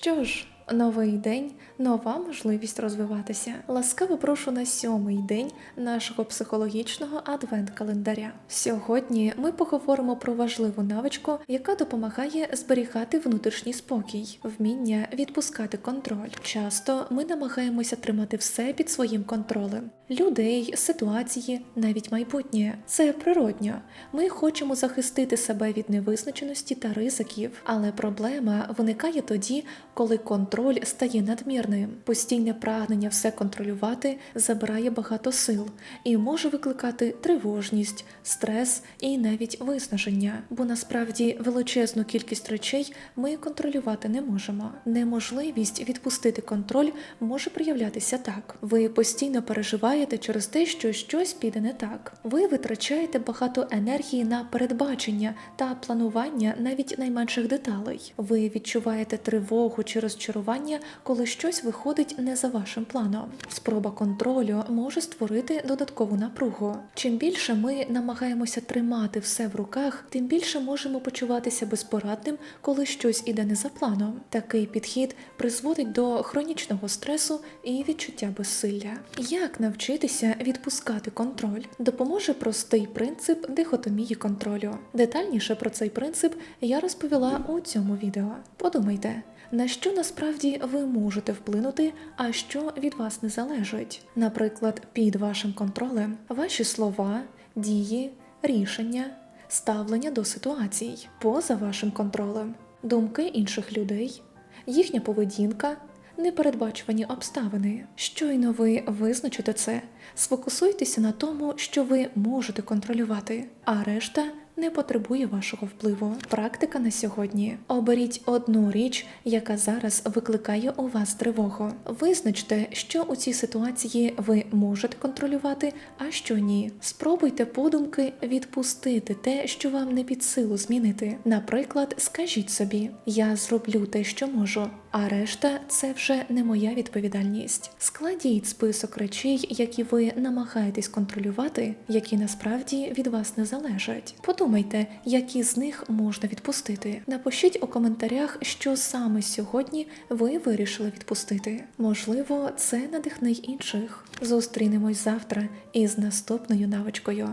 Що ж, новий день, нова можливість розвиватися. Ласкаво прошу на сьомий день нашого психологічного адвент-календаря. Сьогодні ми поговоримо про важливу навичку, яка допомагає зберігати внутрішній спокій, вміння відпускати контроль. Часто ми намагаємося тримати все під своїм контролем. Людей, ситуації, навіть майбутнє. Це природньо. Ми хочемо захистити себе від невизначеності та ризиків, але проблема виникає тоді, коли контроль стає надмірним. Постійне прагнення все контролювати забирає багато сил і може викликати тривожність, стрес і навіть виснаження. Бо насправді величезну кількість речей ми контролювати не можемо. Неможливість відпустити контроль може проявлятися так: ви постійно переживаєте через те, що щось піде не так. Ви витрачаєте багато енергії на передбачення та планування навіть найменших деталей. Ви відчуваєте тривогу чи розчарування, коли щось виходить не за вашим планом. Спроба контролю може створити додаткову напругу. Чим більше ми намагаємося тримати все в руках, тим більше можемо почуватися безпорадним, коли щось іде не за планом. Такий підхід призводить до хронічного стресу і відчуття безсилля. Як навчитися відпускати контроль? Допоможе простий принцип дихотомії контролю. Детальніше про цей принцип я розповіла у цьому відео. Подумайте, на що насправді ви можете вплинути, а що від вас не залежить. Наприклад, під вашим контролем ваші слова, дії, рішення, ставлення до ситуацій, поза вашим контролем, думки інших людей, їхня поведінка. Непередбачувані обставини. Щойно ви визначите це, сфокусуйтеся на тому, що ви можете контролювати, а решта не потребує вашого впливу. Практика на сьогодні. Оберіть одну річ, яка зараз викликає у вас тривогу. Визначте, що у цій ситуації ви можете контролювати, а що ні. Спробуйте подумки відпустити те, що вам не під силу змінити. Наприклад, скажіть собі: я зроблю те, що можу, а решта це вже не моя відповідальність. Складіть список речей, які ви намагаєтесь контролювати, які насправді від вас не залежать. Подумайте, які з них можна відпустити. Напишіть у коментарях, що саме сьогодні ви вирішили відпустити. Можливо, це надихне й інших. Зустрінемось завтра із наступною навичкою.